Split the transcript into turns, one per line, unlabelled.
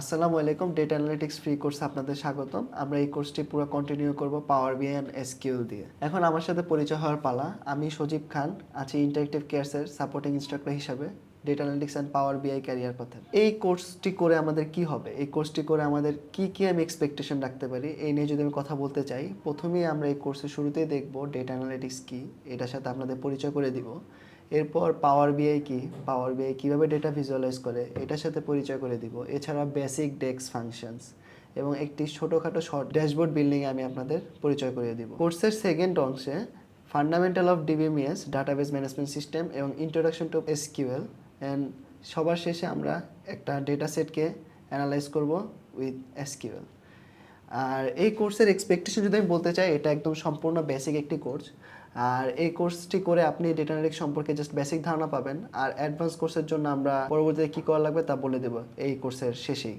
আসসালামু আলাইকুম data analytics free course আপনাদের স্বাগতম। আমরা এই কোর্সটি পুরো কন্টিনিউ করব পাওয়ার বি অ্যান্ড এসকিউএল দিয়ে। এখন আমার সাথে পরিচয় হওয়ার পালা, আমি সজীব খান, আছি ইন্টারেক্টিভ কেয়ারসের সাপোর্টিং ইনস্ট্রাক্টর হিসাবে data analytics and power B I career পথে। এই কোর্সটি করে আমাদের কি হবে? এই কোর্সটি করে আমাদের কি কি আমি এক্সপেকটেশন রাখতে পারি? এই নিয়ে যদি আমি কথা বলতে চাই, প্রথমেই আমরা এই কোর্সের শুরুতেই দেখব ডেটা অ্যানালিটিক্স কি, এটার সাথে আপনাদের পরিচয় করে দিব। এরপর পাওয়ার বিআই কি? পাওয়ার বিআই কীভাবে ডেটা ভিজুয়ালাইজ করে? এটার সাথে পরিচয় করে দিব। এছাড়া বেসিক ডেস্ক ফাংশনস এবং একটি ছোটোখাটো শর্ট ড্যাশবোর্ড বিল্ডিং আমি আপনাদের পরিচয় করিয়ে দিব। কোর্সের সেকেন্ড অংশে fundamental of D B M S database management system এবং introduction to S Q L and সবার শেষে আমরা একটা ডেটা সেটকে অ্যানালাইজ করব উইথ এসকিউএল আর এই কোর্সের এক্সপেকটেশন যদি আমি বলতে চাই, এটা একদম সম্পূর্ণ বেসিক একটি কোর্স আর এই কোর্সটি করে আপনি ডেটা অ্যানালিটিক্স সম্পর্কে জাস্ট বেসিক ধারণা পাবেন। আর অ্যাডভান্স কোর্সের জন্য আমরা পরবর্তীতে কী করা লাগবে তা বলে দেবো এই কোর্সের শেষেই।